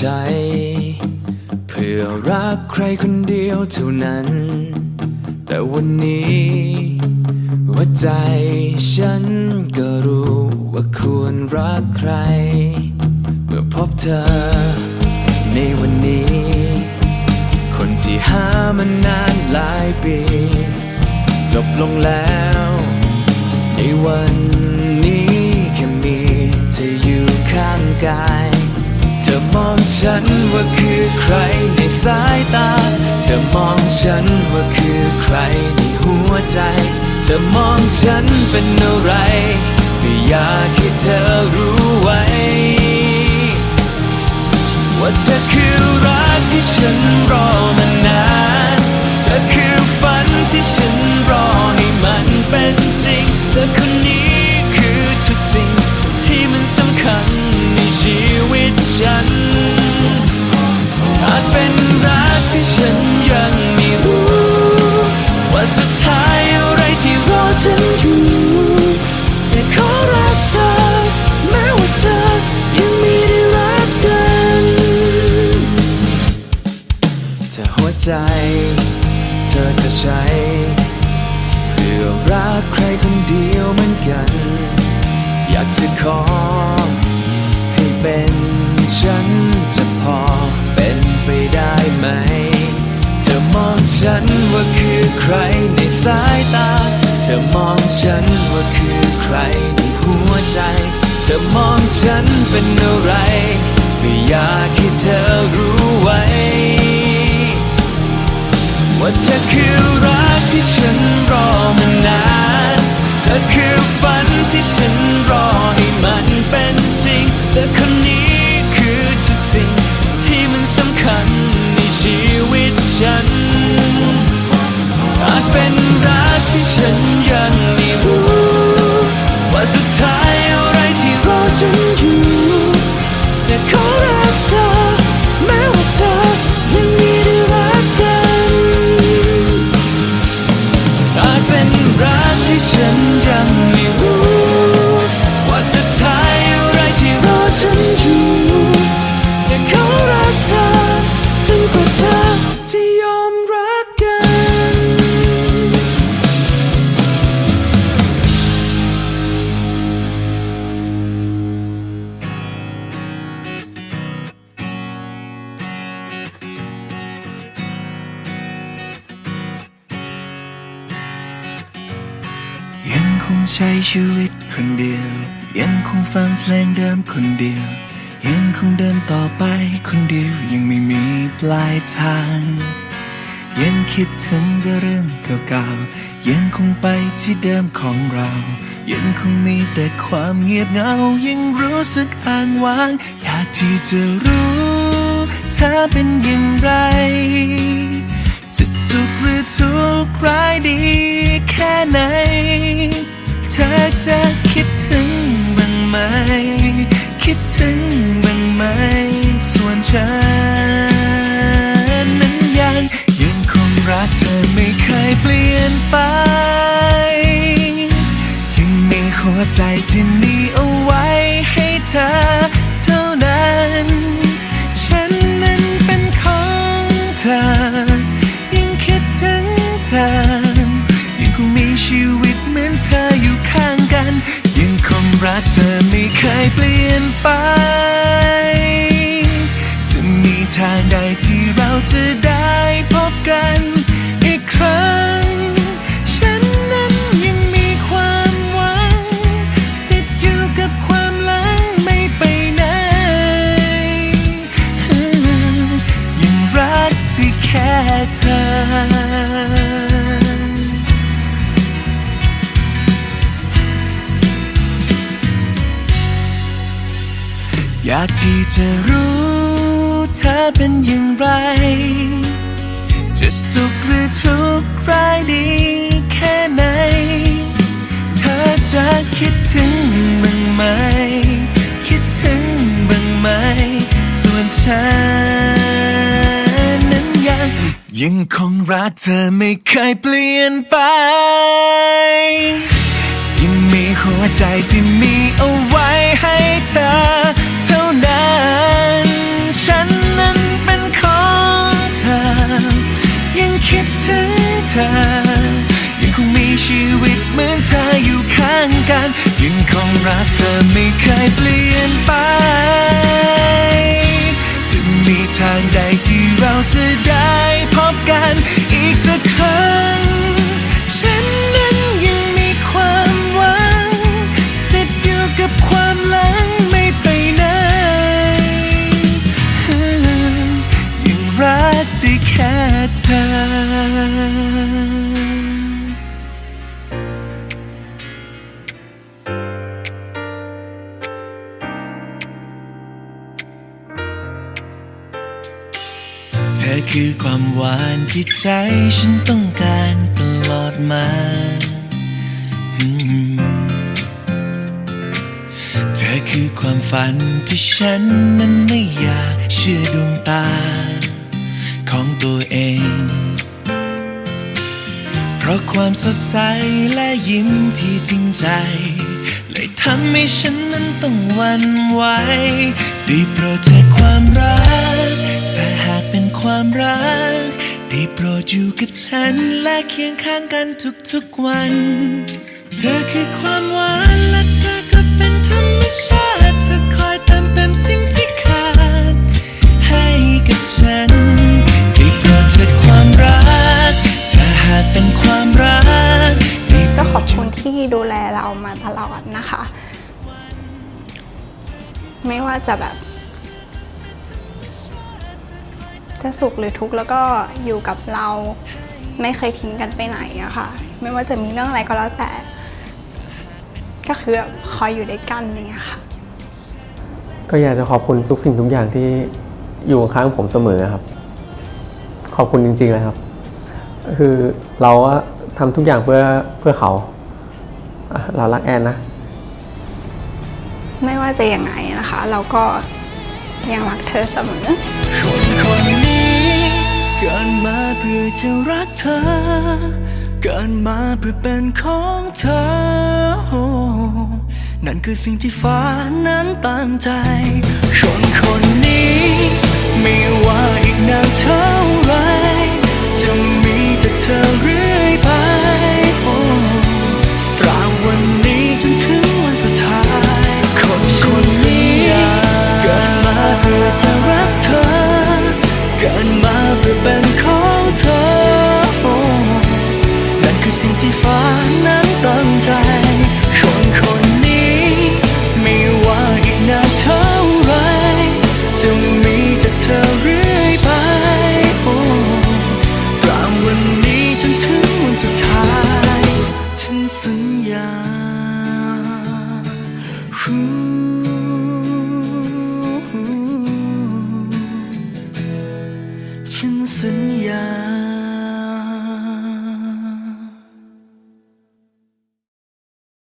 เพื่อรักใครคนเดียวเท่านั้น แต่วันนี้หัวใจฉันก็รู้ว่าควรรักใคร เมื่อพบเธอ ในวันนี้ คนที่หามานานหลายปี จบลงแล้ว ในวันนี้แค่มีเธออยู่ข้างกาย ธอมองฉันว่าคือใครในสายตา เธอมองฉันว่าคือใครในหัวใจ เธอมองฉันเป็นอะไรก็อยากให้เธอรู้ไว้ ว่าเธอคือรักที่ฉันรอมานาน เธอคือฝันที่ฉันรอให้มันเป็นจริง เธอคนนี้ รในหัวใจ เธอมองฉันเป็นอะไรก็อยากให้เธอรู้ไว้ ว่าเธอคือ งคงใช้ชีวิตคนเดียว ยังคงฟังเพลงเดิมคนเดียว ยังคงเดินต่อไปคนเดียวยังไม่มีปลายทาง ยังคิดถึงแต่เรื่องเก่าๆยังคงไปที่เดิมของเรา ยังคงมีแต่ความเงียบเหงายังรู้สึกอ้างว้าง อยากที่จะรู้เธอเป็นอย่างไรจะสุขหรือทุกข์ร้ายดีแค่ไหน เธอากที่จะรู้เธอเป็นอย่างไร จะสุขหรือทุกข์ร้ายดีแค่ไหน เธอจะคิดถึงบ้างไหม คิดถึงบ้างไหม ส่วนฉันนั้นยังยังคงรักเธอไม่เคยเปลี่ยนไป ยังมีหัวใจที่มีเอาไว้ให้เธอเท่านั้นฉันนั้นเป็นของเธอ kitten อคือความหวานที่ใจฉันต้องการตลอดมาอืมเธอคือความฝันที่ฉันนั้นไม่อยากเชื่อดวงตา ของตัวเอง เพราะความสดใสและยิ้มที่จริงใจเลยทำให้ฉันนั้นต้องวันไหวด้โปรดเธอความรัก ความรัก ได้โปรดอยู่กับฉัน และเคียงข้างกันทุกๆวัน เธอคือความหวานและเธอก็เป็นธรรมชาติ เธอคอยเติมเต็มสิ่งที่ขาด ให้กับฉัน ได้โปรดเธอความรักถ้าหากเป็นความรักก็ขอบคุณที่ดูแลเรามาตลอดนะคะ ไม่ว่าจะแบบ จะสุขหรือทุกข์แล้วก็อยู่กับเราไม่เคยทิ้งกันไปไหนอะค่ะ ไม่ว่าจะมีเรื่องอะไรก็แล้วแต่ ก็คือแบบคอยอยู่ด้วยกันเนี่ยค่ะ ก็อยากจะขอบคุณทุกสิ่งทุกอย่างที่อยู่ข้างผมเสมอครับ ขอบคุณจริงๆเลยครับ คือเราก็ทำทุกอย่างเพื่อเพื่อเขาอะเรารักแอนนะ ไม่ว่าจะยังไงนะคะ เราก็ยังรักเธอเสมอคนคนนี้เกิดมาเพื่อจะรักเธอ เกิดมาเพื่อเป็นของเธอ นั่นคือสิ่งที่ฟ้านั้นตามใจ คนคนนี้ ไม่ว่าอีกนานเท่าไรจะ สิ่งที่ฟ้านั้นตั้งใจ คนคนนี้ ไม่ว่าอีกนานเท่าไรจะมีแต่เธอเรื่อยไปโอ้ตราบวันนี้จนถึงวันสุดท้าย ฉันสัญญา